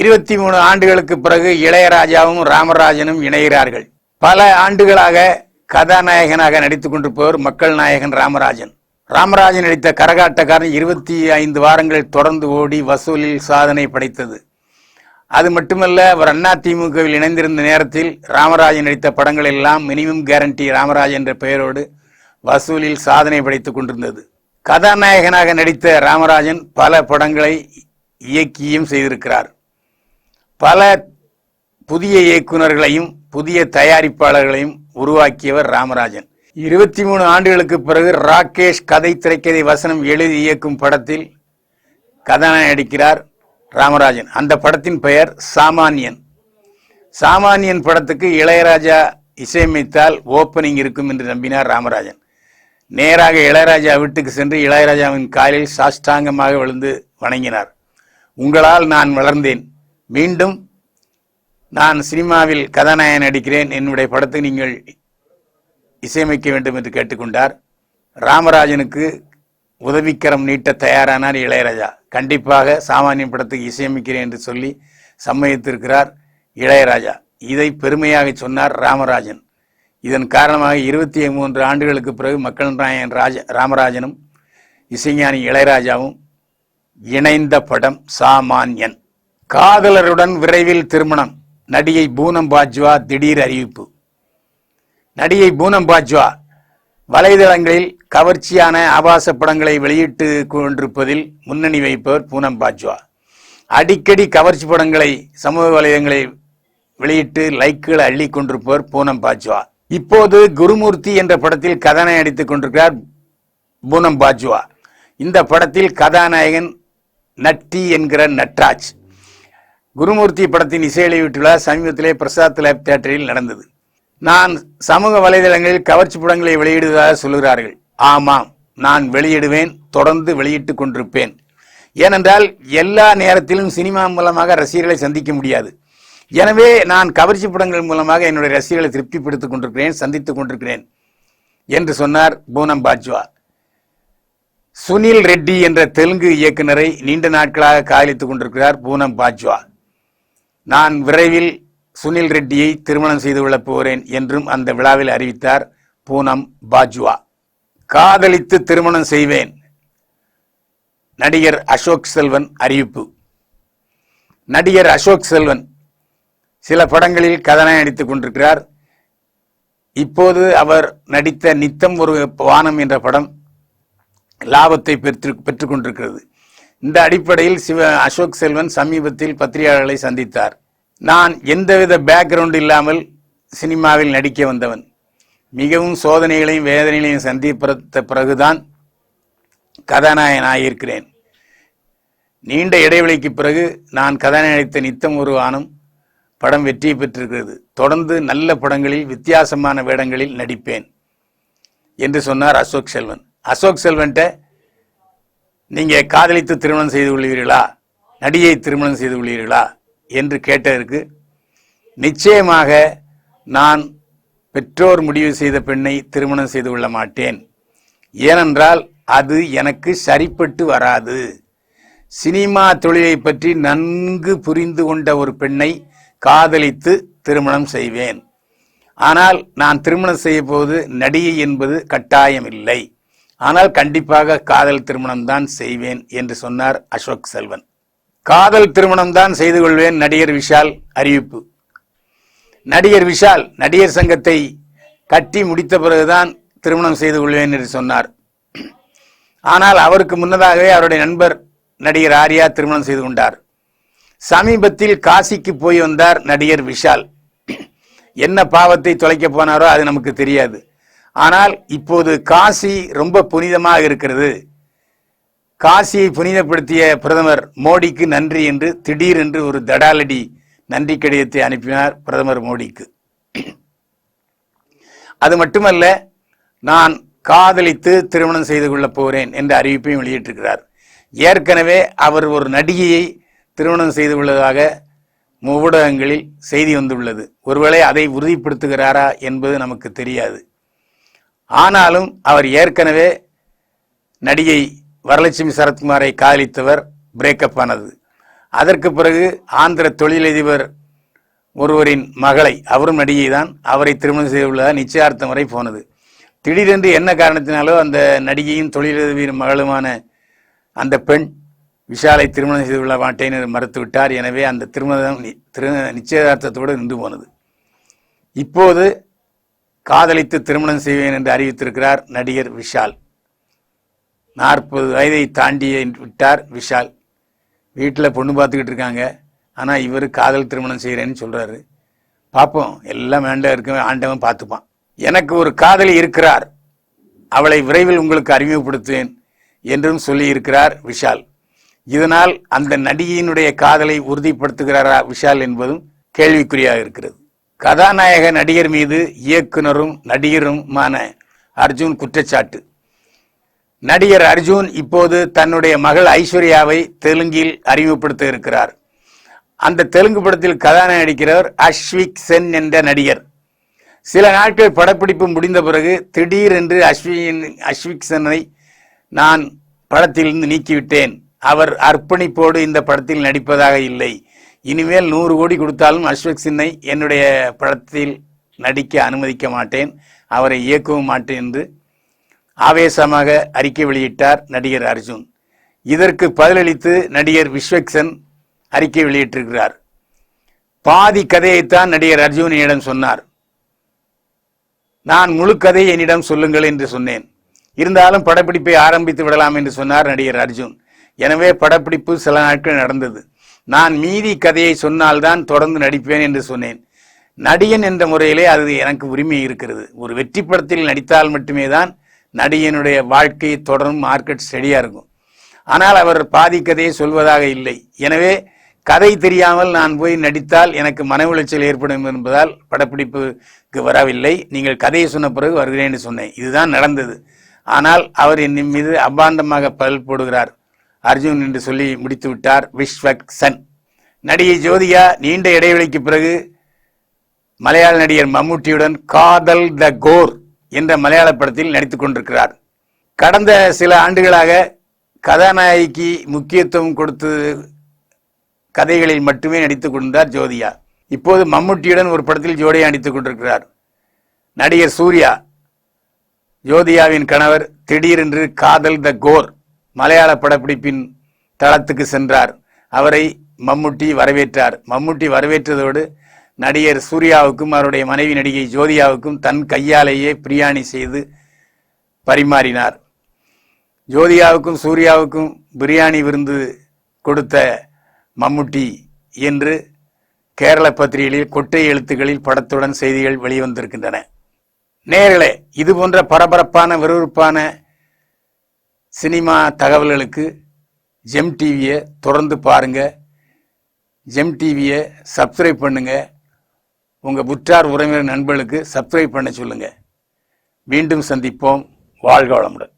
இருபத்தி மூணு ஆண்டுகளுக்கு பிறகு இளையராஜாவும் ராமராஜனும் இணைகிறார்கள். பல ஆண்டுகளாக கதாநாயகனாக நடித்துக் கொண்டிருப்பவர் மக்கள் நாயகன் ராமராஜன். ராமராஜன் நடித்த கரகாட்டக்காரன் இருபத்தி ஐந்து வாரங்கள் தொடர்ந்து ஓடி வசூலில் சாதனை படைத்தது. அது மட்டுமல்ல அவர் அண்ணா திமுகவில் இணைந்திருந்த நேரத்தில் ராமராஜன் நடித்த படங்கள் எல்லாம் மினிமம் கேரண்டி ராமராஜன் என்ற பெயரோடு வசூலில் சாதனை படைத்துக் கொண்டிருந்தது. கதாநாயகனாக நடித்த ராமராஜன் பல படங்களை இயக்கியும் செய்திருக்கிறார். பல புதிய இயக்குனர்களையும் புதிய தயாரிப்பாளர்களையும் உருவாக்கியவர் ராமராஜன். இருபத்தி மூணு ஆண்டுகளுக்கு பிறகு ராகேஷ் கதை திரைக்கதை வசனம் எழுதி இயக்கும் படத்தில் கதாநாயகன் நடிக்கிறார் ராமராஜன். அந்த படத்தின் பெயர் சாமானியன். சாமானியன் படத்துக்கு இளையராஜா இசையமைத்தால் ஓப்பனிங் இருக்கும் என்று நம்பினார் ராமராஜன். நேராக இளையராஜா வீட்டுக்கு சென்று இளையராஜாவின் காலில் சாஷ்டாங்கமாக விழுந்து வணங்கினார். உங்களால் நான் வளர்ந்தேன். மீண்டும் நான் சினிமாவில் கதாநாயகன் நடிக்கிறேன் என்னுடைய படத்தை நீங்கள் இசையமைக்க வேண்டும் என்று கேட்டுக்கொண்டார். ராமராஜனுக்கு உதவிக்கரம் நீட்ட தயாரானார் இளையராஜா. கண்டிப்பாக சாமானியன் படத்துக்கு இசையமைக்கிறேன் என்று சொல்லி சம்மதித்திருக்கிறார் இளையராஜா. இதை பெருமையாக சொன்னார் ராமராஜன். இதன் காரணமாக இருபத்தி மூன்று ஆண்டுகளுக்கு பிறகு மக்கள் நாயகன் ராஜ ராமராஜனும் இசைஞானி இளையராஜாவும் இணைந்த படம் சாமான்யன். காதலருடன் விரைவில் திருமணம். நடிகை பூனம் பாஜ்வா திடீர் அறிவிப்பு. நடிகை பூனம் பாஜ்வா வலைதளங்களில் கவர்ச்சியான ஆபாச படங்களை வெளியிட்டு கொண்டிருப்பதில் முன்னணி வைப்பவர் பூனம் பாஜ்வா. அடிக்கடி கவர்ச்சி படங்களை சமூக வலைதளங்களை வெளியிட்டு லைக்குகளை அள்ளி கொண்டிருப்பவர் பூனம் பாஜ்வா. இப்போது குருமூர்த்தி என்ற படத்தில் கதாநாயகன் அடித்துக் கொண்டிருக்கிறார் பூனம் பாஜ்வா. இந்த படத்தில் கதாநாயகன் நட்டி என்கிற நட்ராஜ். குருமூர்த்தி படத்தின் இசை விட்டுள்ள சமீபத்திலே பிரசாத் லேப் தியேட்டரில் நடந்தது. நான் சமூக வலைதளங்களில் கவர்ச்சி படங்களை வெளியிடுவதாக சொல்கிறார்கள் ஆமாம் நான் வெளியிடுவேன் தொடர்ந்து வெளியிட்டுக் கொண்டிருப்பேன். ஏனென்றால் எல்லா நேரத்திலும் சினிமா மூலமாக ரசிகர்களை சந்திக்க முடியாது. எனவே நான் கவர்ச்சி படங்கள் மூலமாக என்னுடைய ரசிகர்களை திருப்திப்படுத்திக் கொண்டிருக்கிறேன் சந்தித்துக் கொண்டிருக்கிறேன் என்று சொன்னார் பூனம் பாஜ்வா. சுனில் ரெட்டி என்ற தெலுங்கு இயக்குனரை நீண்ட நாட்களாக காதலித்துக் கொண்டிருக்கிறார் பூனம் பாஜ்வா. நான் விரைவில் சுனில் ரெட்டியை திருமணம் செய்து கொள்ளப் போகிறேன் என்றும் அந்த விழாவில் அறிவித்தார் பூனம் பாஜ்வா. காதலித்து திருமணம் செய்வேன். நடிகர் அசோக் செல்வன் அறிவிப்பு. நடிகர் அசோக் செல்வன் சில படங்களில் கதனாய் நடித்துக் கொண்டிருக்கிறார். இப்போது அவர் நடித்த நித்தம் ஒரு வானம் என்ற படம் லாபத்தை பெற்று பெற்றுக்கொண்டிருக்கிறது இந்த அடிப்படையில் சிவ அசோக் செல்வன் சமீபத்தில் பத்திரிகையாளர்களை சந்தித்தார். நான் எந்தவித பேக்ரவுண்ட் இல்லாமல் சினிமாவில் நடிக்க வந்தவன். மிகவும் சோதனைகளையும் வேதனைகளையும் சந்தித்த பிறகுதான் கதாநாயகன் ஆகியிருக்கிறேன். நீண்ட இடைவெளிக்கு பிறகு நான் கதாநாயகன் நித்தம் ஒரு படம் வெற்றி பெற்றிருக்கிறது. தொடர்ந்து நல்ல படங்களில் வித்தியாசமான வேடங்களில் நடிப்பேன் என்று சொன்னார் அசோக் செல்வன். அசோக் செல்வன்ட்ட நீங்க காதலித்து திருமணம் செய்து கொள்கிறீர்களா? நடிகை திருமணம் செய்து கொள்கிறீர்களா? என்று கேட்டதற்கு நிச்சயமாக நான் பெற்றோர் முடிவு செய்த பெண்ணை திருமணம் செய்து கொள்ள மாட்டேன். ஏனென்றால் அது எனக்கு சரிப்பட்டு வராது. சினிமா தொழிலை பற்றி நன்கு புரிந்து கொண்ட ஒரு பெண்ணை காதலித்து திருமணம் செய்வேன். ஆனால் நான் திருமணம் செய்ய நடிகை என்பது கட்டாயம் இல்லை ஆனால் கண்டிப்பாக காதல் திருமணம் தான் செய்வேன் என்று சொன்னார் அசோக் செல்வன். காதல் திருமணம் தான் செய்து கொள்வேன் நடிகர் விஷால் அறிவிப்பு. நடிகர் விஷால் நடிகர் சங்கத்தை கட்டி முடித்த பிறகுதான் திருமணம் செய்து கொள்வேன் என்று சொன்னார். ஆனால் அவருக்கு முன்னதாகவே அவருடைய நண்பர் நடிகர் ஆர்யா திருமணம் செய்து கொண்டார். சமீபத்தில் காசிக்கு போய் வந்தார் நடிகர் விஷால். என்ன பாவத்தை தொலைக்க போனாரோ அது நமக்கு தெரியாது. ஆனால் இப்போது காசி ரொம்ப புனிதமாக இருக்கிறது. காசியை புனிதப்படுத்திய பிரதமர் மோடிக்கு நன்றி என்று திடீரென்று ஒரு தடாலடி நன்றி கடிதத்தை அனுப்பினார் பிரதமர் மோடிக்கு. அது மட்டுமல்ல நான் காதலித்து திருமணம் செய்து கொள்ளப் போகிறேன் என்ற அறிவிப்பையும் வெளியிட்டிருக்கிறார். ஏற்கனவே அவர் ஒரு நடிகையை திருமணம் செய்து கொள்ளதாக ஊடகங்களில் செய்தி வந்துள்ளது. ஒருவேளை அதை உறுதிப்படுத்துகிறாரா என்பது நமக்கு தெரியாது. ஆனாலும் அவர் ஏற்கனவே நடிகை வரலட்சுமி சரத்குமாரை காதலித்தவர் பிரேக்கப் ஆனது. அதற்கு பிறகு ஆந்திர தொழிலதிபர் ஒருவரின் மகளை அவரும் நடிகை தான் அவரை திருமணம் செய்துள்ளதா நிச்சயார்த்தம் வரை போனது. திடீரென்று என்ன காரணத்தினாலோ அந்த நடிகையும் தொழிலதிபரின் மகளுமான அந்த பெண் விஷாலை திருமணம் செய்து கொள்ள மாட்டேன் என்று மறுத்துவிட்டார். எனவே அந்த திருமணம் நி- திரு நிச்சயதார்த்தத்தோடு நின்று போனது. இப்போது காதலித்து திருமணம் செய்வேன் என்று அறிவித்திருக்கிறார் நடிகர் விஷால். நாற்பது வயதை தாண்டி விட்டார் விஷால். வீட்டில் பொண்ணு பார்த்துக்கிட்டு இருக்காங்க. ஆனால் இவர் காதல் திருமணம் செய்கிறேன்னு சொல்கிறாரு பார்ப்போம் எல்லாம் வேண்டாம் இருக்க ஆண்டவன் பார்த்துப்பான். எனக்கு ஒரு காதலி இருக்கிறார். அவளை விரைவில் உங்களுக்கு அறிமுகப்படுத்துவேன் என்றும் சொல்லியிருக்கிறார் விஷால். இதனால் அந்த நடிகையினுடைய காதலை உறுதிப்படுத்துகிறாரா விஷால் என்பதும் கேள்விக்குறியாக இருக்கிறது. கதாநாயக நடிகர் மீது இயக்குனரும் நடிகருமான அர்ஜுன் குற்றச்சாட்டு. நடிகர் அர்ஜுன் இப்போது தன்னுடைய மகள் ஐஸ்வர்யாவை தெலுங்கில் அறிமுகப்படுத்த இருக்கிறார். அந்த தெலுங்கு படத்தில் கதாநாயகம் நடிக்கிறவர் அஸ்விக் சென் என்ற நடிகர். சில நாட்கள் படப்பிடிப்பு முடிந்த பிறகு திடீரென்று அஸ்வின் அஸ்விக் சென்னை நான் படத்திலிருந்து நீக்கிவிட்டேன். அவர் அர்ப்பணிப்போடு இந்த படத்தில் நடிப்பதாக இல்லை. இனிமேல் நூறு கோடி கொடுத்தாலும் அஸ்வக் சின்னை என்னுடைய படத்தில் நடிக்க அனுமதிக்க மாட்டேன் அவரை இயக்கவும் மாட்டேன் என்று ஆவேசமாக அறிக்கை வெளியிட்டார் நடிகர் அர்ஜுன். இதற்கு பதிலளித்து நடிகர் விஸ்வக்சன் அறிக்கை வெளியிட்டிருக்கிறார். பாதி கதையைத்தான் நடிகர் அர்ஜுன் என்னிடம் சொன்னார். நான் முழு கதையை என்னிடம் சொல்லுங்கள் என்று சொன்னேன். இருந்தாலும் படப்பிடிப்பை ஆரம்பித்து விடலாம் என்று சொன்னார் நடிகர் அர்ஜுன். எனவே படப்பிடிப்பு சில நாட்கள் நடந்தது. நான் மீதி கதையை சொன்னால்தான் தொடர்ந்து நடிப்பேன் என்று சொன்னேன். நடிகன் என்ற முறையிலே அது எனக்கு உரிமை இருக்கிறது. ஒரு வெற்றி படத்தில் நடித்தால் மட்டுமே தான் நடிகனுடைய வாழ்க்கை தொடரும் மார்க்கெட் ஸ்டடியாக இருக்கும். ஆனால் அவர் பாதி கதையை சொல்வதாக இல்லை. எனவே கதை தெரியாமல் நான் போய் நடித்தால் எனக்கு மன உளைச்சல் ஏற்படும் என்பதால் படப்பிடிப்புக்கு வரவில்லை. நீங்கள் கதையை சொன்ன பிறகு வருகிறேன் என்று சொன்னேன். இதுதான் நடந்தது. ஆனால் அவர் என் மீது அபாண்டமாக பல் போடுகிறார். அர்ஜுன் என்று சொல்லி முடித்து விட்டார் விஸ்வக் சன். நடிகை ஜோதிகா நீண்ட இடைவெளிக்கு பிறகு மலையாள நடிகர் மம்முட்டியுடன் காதல் த கோர் என்ற மலையாள படத்தில் நடித்துக் கொண்டிருக்கிறார். கடந்த சில ஆண்டுகளாக கதாநாயகிக்கு முக்கியத்துவம் கொடுத்து கதைகளில் மட்டுமே நடித்துக் கொண்டிருந்தார் ஜோதியா இப்போது மம்முட்டியுடன் ஒரு படத்தில் ஜோடியா நடித்துக் கொண்டிருக்கிறார். நடிகர் சூர்யா ஜோதியாவின் கணவர் திடீரென்று காதல் த கோர் மலையாள படப்பிடிப்பின் தளத்துக்கு சென்றார். அவரை மம்முட்டி வரவேற்றார். மம்முட்டி வரவேற்றதோடு நடிகர் சூர்யாவுக்கும் அவருடைய மனைவி நடிகை ஜோதியாவுக்கும் தன் கையாலேயே பிரியாணி செய்து பரிமாறினார். ஜோதியாவுக்கும் சூர்யாவுக்கும் பிரியாணி விருந்து கொடுத்த மம்முட்டி என்று கேரள பத்திரிகைகளில் கொட்டை எழுத்துக்களில் படத்துடன் செய்திகள் வெளிவந்திருக்கின்றன. நேர்களே இது போன்ற பரபரப்பான விறுவிறுப்பான சினிமா தகவல்களுக்கு ஜெம் டிவியை தொடர்ந்து பாருங்க. ஜெம் டிவியை சப்ஸ்கிரைப் பண்ணுங்க. உங்கள் புற்றார் உறவினர் நண்பர்களுக்கு சப்ஸ்கிரைப் பண்ண சொல்லுங்க. மீண்டும் சந்திப்போம். வாழ்க வளமுடன்.